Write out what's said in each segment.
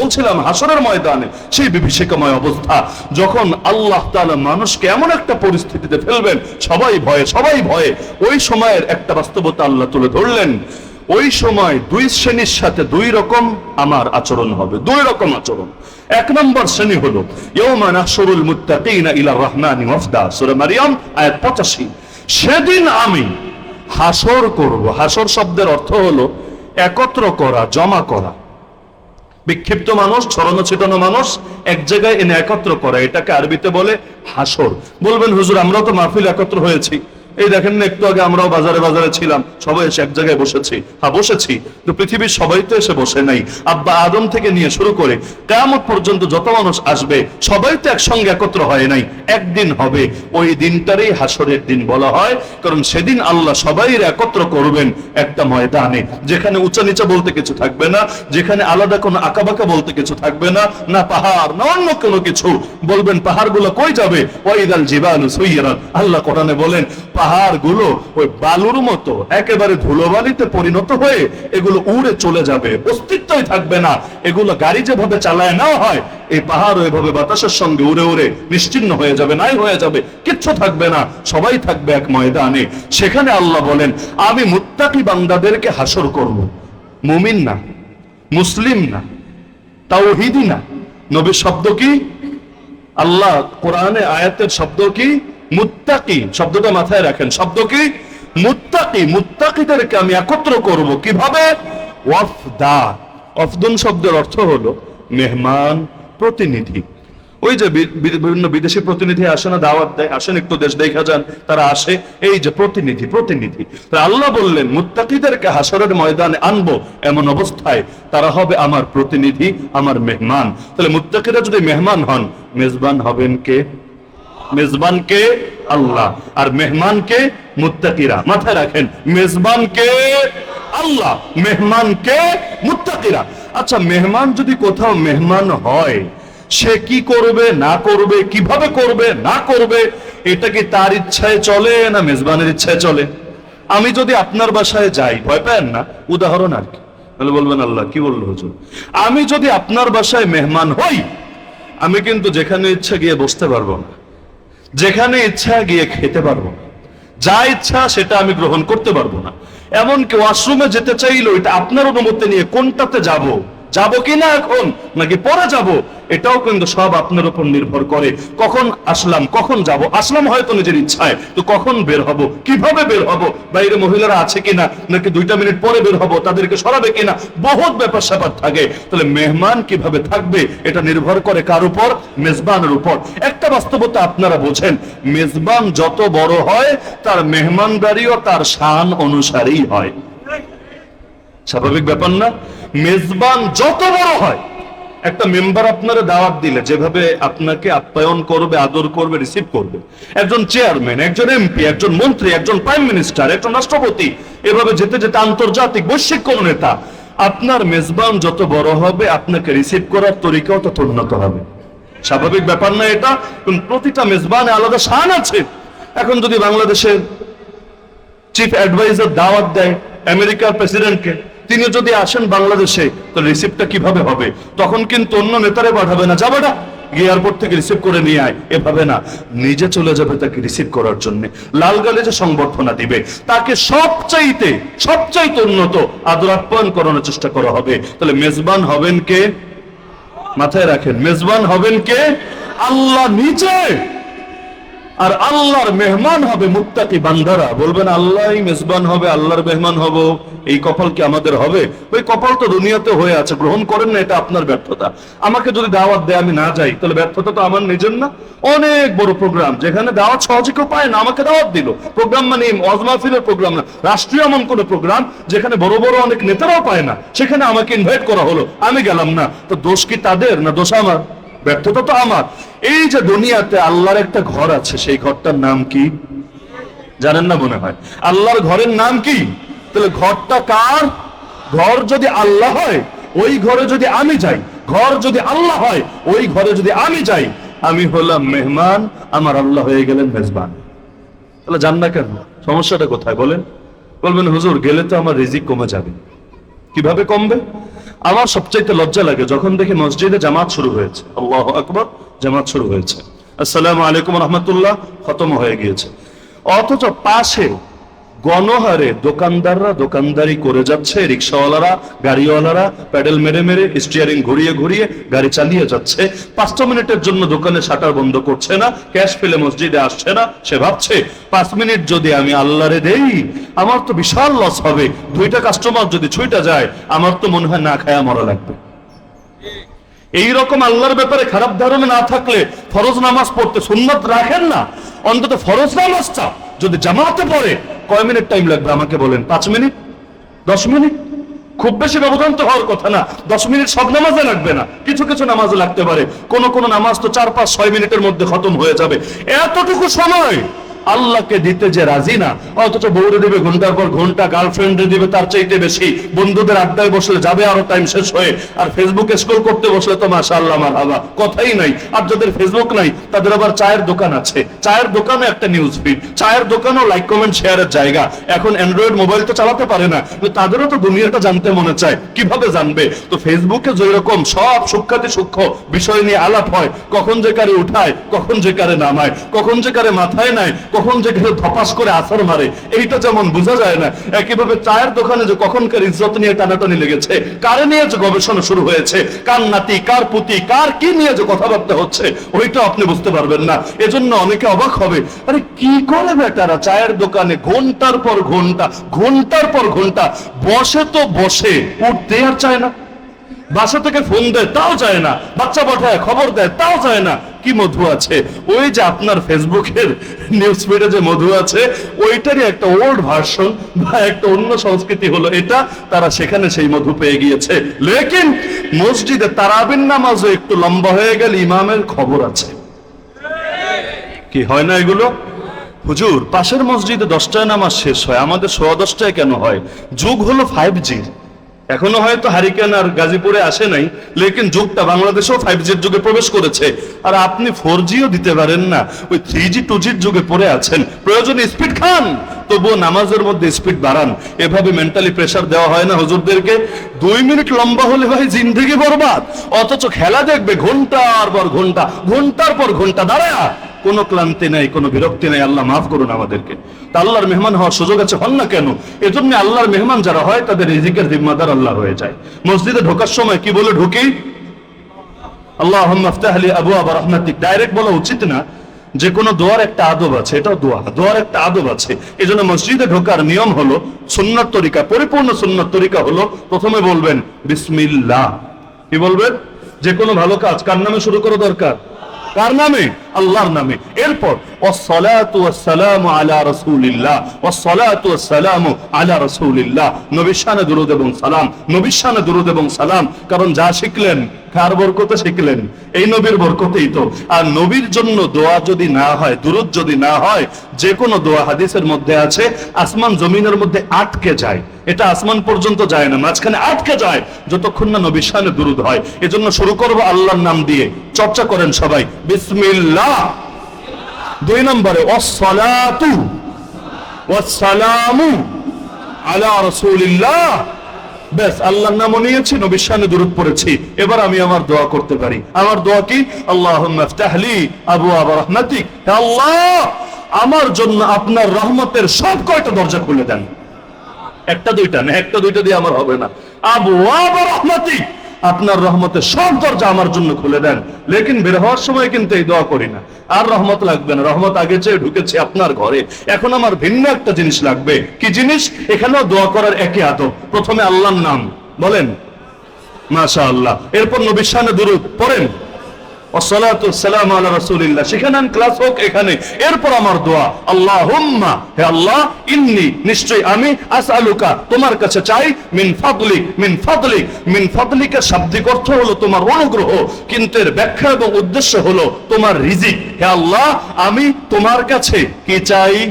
বলছিলাম হাসরের ময়দানে সেই বিভীষিকাময় অবস্থা। যখন আল্লাহ তাআলা মানুষকে এমন একটা পরিস্থিতিতে ফেলবেন, সবাই ভয়ে সবাই ভয়ে, ওই সময়ের একটা বাস্তবতা আল্লাহ তুলে ধরলেন। ওই সময় দুই শ্রেণির সাথে দুই রকম আমার আচরণ হবে, দুই রকম আচরণ। এক নম্বর শ্রেণি হলো মারিয়াম 85 সেদিন আমি হাসর করব। হাসর শব্দের অর্থ হলো একত্র করা, জমা করা। বিক্ষিপ্ত মানুষ ছড়ানো ছিটানো মানুষ, এক জায়গায় এনে একত্র করে, এটাকে আরবিতে বলে হাসর। বলবেন, হুজুর, আমরা তো মাহফিল একত্র হয়েছি। এই দেখেন না, একটু আগে আমরাও বাজারে বাজারে ছিলাম, সবাই এসে এক জায়গায় বসেছি। হ্যাঁ বসেছি তো পৃথিবীর সবাই তো এসে বসে নাই। আব্বা আদম থেকে নিয়ে শুরু করে কেয়ামত পর্যন্ত যত মানুষ আসবে, সবাই তো একসঙ্গে একত্র হয় নাই। একদিন হবে, ওই দিনটারই হাসরের দিন বলা হয়, কারণ সেদিন আল্লাহ সবাই একত্র করবেন একটা ময়দানে, যেখানে উঁচা নিচা বলতে কিছু থাকবে না, যেখানে আলাদা কোনো আঁকাবাঁকা বলতে কিছু থাকবে না না পাহাড়, না অন্য কোনো কিছু। বলবেন, পাহাড়গুলো কই যাবে? ওয়াইদাল জিবালু সুইয়ারান আল্লাহ কোরআনে বলেন পাহাড়গুলো ওই বালুর মতো, একেবারে ধুলোবালিতে পরিণত হয়ে এগুলো উড়ে চলে যাবে, অস্তিত্বই থাকবে না। এগুলো গাড়ি যেভাবে চালায় নেওয়া হয়, এই পাহাড় এভাবে বাতাসের সঙ্গে উড়ে উড়ে নিশ্চিন্ন হয়ে যাবে, নাই হয়ে যাবে, কিচ্ছু থাকবে না, সবাই থাকবে এক ময়দানে। সেখানে আল্লাহ বলেন, আমি মুত্তাকি বান্দাদেরকে হাসর করব। মুমিন না, মুসলিম না তাওহিদি না। নবীর শব্দ কি? আল্লাহ কোরআনে আয়াতের শব্দ কি? মুত্তাকি, শব্দটা মাথায় রাখেন। শব্দ কি? মুত্তাকি, মুত্তাকিদেরকে আমি একত্র করব কীভাবে? ওয়াফদা। অফদুন শব্দের অর্থ হলো মেহমান, প্রতিনিধি। ওই যে বিভিন্ন বিদেশি প্রতিনিধি আসে না, দাওয়াত দেয়, আসেন, একটু দেশ দেখা যান, তারা আসে, এই যে প্রতিনিধি প্রতিনিধি। আল্লাহ বললেন, মুত্তাকিদেরকে হাসরের ময়দানে আনব এমন অবস্থায়, তারা হবে আমার প্রতিনিধি, আমার মেহমান। তাহলে মুত্তাকিরা যদি মেহমান হন, মেজবান হবেন কে? মেজবান কে আল্লাহ আর মেহমান কে মুত্তাকিরা। মাথায় রাখেন মেজবান কে আল্লাহ মেহমান কে মুত্তাকিরা। আচ্ছা মেহমান যদি কোথাও মেহমান হয়, সে কি করবে, না করবে, কীভাবে করবে, না করবে, এটা কি তার ইচ্ছায় চলে না মেজবানের ইচ্ছায় চলে? আমি যদি আপনার বাসায় যাই, ভয় পায়েন না? উদাহরণ আর কি। তাহলে বলবেন, আল্লাহ, কি বলল হুজুর? আমি যদি আপনার বাসায় মেহমান হই, আমি কিন্তু যেখানে ইচ্ছা গিয়ে বসতে পারব না। যেখানে ইচ্ছা গিয়ে খেতে পারব না। যা ইচ্ছা সেটা আমি গ্রহণ করতে পারব না। এমনকি ওয়াশরুমে যেতে চাইলো, এটা আপনার অনুমতি নিয়ে কোনটাতে যাব? যাব কি না এখন? নাকি পরে যাব? এটাও কিন্তু সব আপনার উপর নির্ভর করে। কখন আসলাম, কখন যাব? আসলাম হয়তো নিজের ইচ্ছায়। তো কখন বের হব? কীভাবে বের হব? বাইরে মহিলারা আছে কিনা? নাকি দুইটা মিনিট পরে বের হব? তাদেরকে সরাবে কিনা? বহুত ব্যাপার স্যাপার থাকে। তাহলে মেহমান কীভাবে থাকবে? এটা নির্ভর করে কার উপর? মেজবানের উপর। একটা বাস্তবতা আপনারা বোঝেন। মেজবান যত বড় হয়, তার মেহমানদারিও তার শান অনুসারেই হয়। স্বাভাবিক ব্যাপার না? মেজবান যত বড় হয় একটা মেম্বার আপনারা দাওয়াত দিলে, যেভাবে আপনাকে আপ্যায়ন করবে, আদর করবে রিসিভ করবে। একজন চেয়ারম্যান একজন এমপি একজন মন্ত্রী, একজন প্রাইম মিনিস্টার একজন রাষ্ট্রপতি, এভাবে যেতে যেতে আন্তর্জাতিক বৈশ্বিক কোন নেতা, আপনার মেজবান যত বড় হবে, আপনাকে রিসিভ করার তরিকাও তত উন্নত হবে। স্বাভাবিক ব্যাপার না এটা প্রতিটা মেজবানে আলাদা শান আছে। এখন যদি বাংলাদেশের চিফ অ্যাডভাইজার দাওয়াত দেয়, আমেরিকার প্রেসিডেন্টকে তিনি যদি আসেন বাংলাদেশে, তো রিসিপ্টটা কীভাবে হবে? তখন কিন্তু অন্য নেতারে পাঠাবে না। যাবে না। গিয়ে এয়ারপোর্ট থেকে রিসিভ করে নিয়ে আয়। এভাবে না। নিজে চলে যাবে তাকে রিসিভ করার জন্য। লাল গালে যে সংবর্ধনা দিবে, তাকে সবচাইতে সবচাইতে উন্নত আদর আপ্যায়ন করানোর চেষ্টা করা হবে। তাহলে মেজবান হবেন কে? মাথায় রাখেন। মেজবান হবেন কে? আল্লাহ নিচে আর আল্লাহর মেহমান হবে মুত্তাকি বান্দারা। বলবেন, আল্লাহই মেজবান হবে, আল্লাহর মেহমান হব। এই কপাল কি আমাদের হবে? ওই কপাল তো দুনিয়াতে হয়ে আছে, গ্রহণ করেন না, এটা আপনার ব্যর্থতা। আমাকে যদি দাওয়াত দেয়, আমি না যাই, তাহলে ব্যর্থতা তো আমার নিজের না? অনেক বড় প্রোগ্রাম যেখানে দাওয়াত সহজে কেউ পায় না, আমাকে দাওয়াত দিল। প্রোগ্রাম মানে ওয়াজ মাহফিলের প্রোগ্রাম না, রাষ্ট্রীয় এমন কোন প্রোগ্রাম যেখানে বড় বড় অনেক নেতারাও পায় না, সেখানে আমাকে ইনভাইট করা হলো। আমি গেলাম না। তো দোষ কি তাদের, না দোষ আমার? ব্যর্থতা তো আমার। এই যে দুনিয়াতে আল্লাহর একটা ঘর আছে, সেই ঘরটার নাম কি? জানেন না মনে হয়? আল্লাহর ঘরের নাম কি? তাহলে ঘরটা কার? ঘর যদি আল্লাহ হয়, ওই ঘরে যদি আমি যাই, ঘর যদি আল্লাহ হয়, ওই ঘরে যদি আমি যাই, আমি হলাম মেহমান, আমার আল্লাহ হয়ে গেলেন মেজবান। তাহলে যান না কেন? সমস্যাটা কোথায় বলেন? বলবেন, হুজুর, গেলে তো আমার রিজিক কমে যাবে। কীভাবে কমবে? আমার সবচাইতে লজ্জা লাগে যখন দেখি মসজিদে জামাত শুরু হয়েছে। আল্লাহ আকবর, জামাত শুরু হয়েছে। আসসালামু আলাইকুম রহমতুল্লাহ, খতম হয়ে গিয়েছে। অথচ পাশে গণহারে দোকানদাররা দোকানদারি করে যাচ্ছে, রিক্সাওয়ালারা, গাড়িওয়ালারা, প্যাডেল মেরে মেরে স্টিয়ারিং ঘুরিয়ে ঘুরিয়ে গাড়ি চালিয়ে যাচ্ছে। পাঁচটা মিনিটের জন্য দোকানে শাটার বন্ধ করছে না, ক্যাশ ফেলে মসজিদে আসছে না, সে ভাবছে, পাঁচ মিনিট যদি আমি আল্লাহরে দেই, আমার তো বিশাল লস হবে। দুইটা কাস্টমার যদি ছুইটা যায়, আমার তো মনে হয় না খায়া মরা লাগবে। এই রকম আল্লাহর ব্যাপারে খারাপ ধারণা না থাকলে ফরজ নামাজ পড়তে সুন্নত রাখেন না। অন্তত ফরজ নামাজটা যদি জামাতে পড়ে, কয় মিনিট টাইম লাগবে আমাকে বলেন? পাঁচ মিনিট? দশ মিনিট? খুব বেশি ব্যবধান তো হওয়ার কথা না। দশ মিনিট সব নামাজে লাগবে না। কিছু কিছু নামাজে লাগতে পারে। কোন কোন নামাজ তো চার, পাঁচ, ছয় মিনিটের মধ্যে খতম হয়ে যাবে। এতটুকু সময় আল্লাহকে দিতে যে রাজি না, অথচ বউরে দিবে ঘণ্টার পর ঘণ্টা গার্লফ্রেন্ডে দিবে তার চাইতে বেশি, বন্ধুদের আড্ডায় বসলে যাবে আরও টাইম শেষ হয়ে, আর ফেসবুকে স্ক্রল করতে বসলে তো মাসা আল্লাহ আমার হাবা কথাই নাই। আর যাদের ফেসবুক নাই, তাদের আবার চায়ের দোকান আছে। চায়ের দোকানে একটা নিউজ ফিড চায়ের দোকানও লাইক কমেন্ট শেয়ারের জায়গা। এখন অ্যান্ড্রয়েড মোবাইল তো চালাতে পারে না তাদেরও তো দুনিয়াটা জানতে মনে চায়, কীভাবে জানবে? তো ফেসবুকে যে রকম সব সূক্ষাতি সূক্ষ্ম বিষয় নিয়ে আলাপ হয়, কখন যে কারে উঠায়, কখন যে কারে নামায়, কখন যে কারে মাথায় নেয় কখন যে কারে ধপাস করে আসার মারে, এইটা যেমন বোঝা যায় না, একইভাবে চায়ের দোকানে যে কখনকার ইজ্জত নিয়ে টানাটানি লেগেছে, কারে নিয়ে যে গবেষণা শুরু হয়েছে, কার নাতি, কার পুতি, কার কি নিয়ে যে কথাবার্তা হচ্ছে, ওইটা আপনি বুঝতে পারবেন না। এজন্য অনেকে অবাক হবে, আরে কি করে বেটারা চায়ের দোকানে ঘণ্টার পর ঘণ্টা, ঘণ্টার পর ঘণ্টা, বসে তো বসে উঠতে আর চায় না। বাসা থেকে ফোন দেয়, তাও চায় না। বাচ্চা পাঠায়, খবর দেয়, তাও যায় না। কি মধু আছে? ওই যে আপনার ফেসবুকের নিউজ ফিডে যে মধু আছে, ওইটারই একটা ওল্ড ভার্সন বা একটা অন্য সংস্কৃতি হলো এটা। তারা সেখানে সেই মধু পেয়ে গিয়েছে। লেকিন মসজিদে তারাবিন নামাজও একটু লম্বা হয়ে গেলে ইমামের খবর আছে। কি হয় না এগুলো? হুজুর, পাশের মসজিদে দশটায় নামাজ শেষ হয়। আমাদের সোয়া দশটায় কেন হয়? যুগ হলো ফাইভ জি এখনও হয়তো হারিকেন আর গাজীপুরে আসে নাই, লেকিন যুগটা বাংলাদেশেও ফাইভ জির যুগে প্রবেশ করেছে। আর আপনি ফোর জিও দিতে পারেন না, ওই থ্রি জি টু জির যুগে পড়ে আছেন। প্রয়োজনে স্পিড খান, তবুও নামাজের মধ্যে স্পিড বাড়ান। এভাবে মেন্টালি প্রেশার দেওয়া হয় না হুজুরদেরকে। দুই মিনিট লম্বা হলে ভাই জিন্দগি বরবাদ। অথচ খেলা দেখবে ঘণ্টার পর ঘণ্টা, ঘণ্টার পর ঘণ্টা দাঁড়ায় কোনো ক্লান্তি নাই, কোনো বিরক্তি নাই, আল্লাহ মাফ করুন আমাদেরকে। তা আল্লাহর মেহমান হওয়ার সুযোগ আছে, হন না কেন? এজন্য আল্লাহর মেহমান যারা হয়, তাদের রিজিকের জিম্মাদার আল্লাহ হয়ে যায়। মসজিদে ঢোকার সময় কি বলে ঢুকি? আল্লাহ আফতাহলি আবু আবার রহমাতিক। ডাইরেক্ট বলা উচিত না, যে কোনো দোয়ার একটা আদব আছে, এটাও দোয়া। দোয়ার একটা আদব আছে। এই জন্য মসজিদে ঢোকার নিয়ম হলো, সুন্নত তরিকা, পরিপূর্ণ সুন্নত তরিকা হলো, প্রথমে বলবেন, বিসমিল্লাহ। কি বলবেন? যে কোনো ভালো কাজ কার নামে শুরু করা দরকার? কার নামে? আল্লাহর নামে। এরপর আলা দুরূদ এবং সালাম দুরূদ এবং সালাম, কারণ যা শিখলেন, কার বরকতে শিখলেন? এই নবীর বরকতেই তো। আর নবীর জন্য দোয়া যদি না হয় যদি না হয় যে কোনো দোয়া হাদিসের মধ্যে আছে, আসমান জমিনের মধ্যে আটকে যায়। এটা আসমান পর্যন্ত যায় না, মাঝখানে আটকে যায়, যতক্ষণ না নবীর শানে দুরূদ হয়। এজন্য শুরু করব আল্লাহর নাম দিয়ে। চর্চা করেন সবাই, বিসমিল্লাহ। দুই নম্বরে পড়েছি। এবার আমি আমার দোয়া করতে পারি। আমার দোয়া কি? রাহমাতিক। হে আল্লাহ, আমার জন্য আপনার রহমতের সব কয়টা দরজা খুলে দেন। একটা দুইটা না, একটা দুইটা দিয়ে আমার হবে না। আবওয়াব রাহমাতিক। আপনার রহমতে সব দরজা আমার জন্য খুলে দেন। লেকিন বের হওয়ার সময় কিন্তু এই দোয়া করি না। আর রহমত লাগবে না। রহমত আগে চেয়ে ঢুকেছে আপনার ঘরে। এখন আমার ভিন্ন একটা জিনিস লাগবে। কি জিনিস? এখানেও দোয়া করার একে আদব। প্রথমে আল্লাহর নাম। বলেন? মাশা আল্লাহ এরপর নবী শানে দুরুদ। পড়েন? শাব্দিক অর্থ হলো তোমার অনুগ্রহ, কিন্তু এর ব্যাখ্যা এবং উদ্দেশ্য হলো তোমার রিজিক। হে আল্লাহ, আমি তোমার কাছে কি চাই?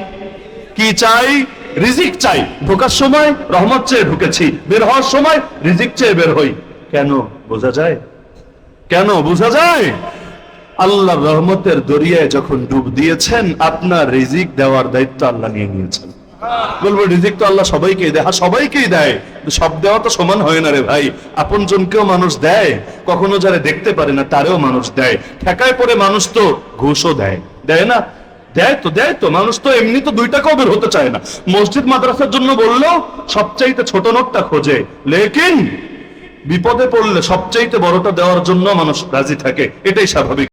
কি চাই? রিজিক চাই। ঢোকার সময় রহমত চেয়ে ঢুকেছি, বের হওয়ার সময় রিজিক চেয়ে বের হই। কেন? বোঝা যায়? কেন বোঝা যায়? আল্লাহ রহমতের দরিয়ায় যখন ডুব দিয়েছেন, আপনার রিজিক দেওয়ার দায়িত্ব আল্লাহ নিয়ে নিয়েছেন। বলব, রিজিক তো আল্লাহ সবাইকেই দেয়। হ্যাঁ সবাইকেই দেয়। সব দেওয়া তো সমান হয় না রে ভাই। আপন জনকেও মানুষ দেয়। কখনো যারা দেখতে পারে না, তারেও মানুষ দেয়। ঠেকায় পরে মানুষ তো ঘুষও দেয়। দেয় না? দেয় তো দেয় তো। মানুষ তো এমনি তো দুই টাকাও বের হতে চায় না। মসজিদ মাদ্রাসার জন্য বললেও সবচাইতে ছোট নোটটা খোঁজে। লেকিন বিপদে পড়লে সবচেয়ে বড়টা দেওয়ার জন্য মানুষ রাজি থাকে এটাই স্বাভাবিক।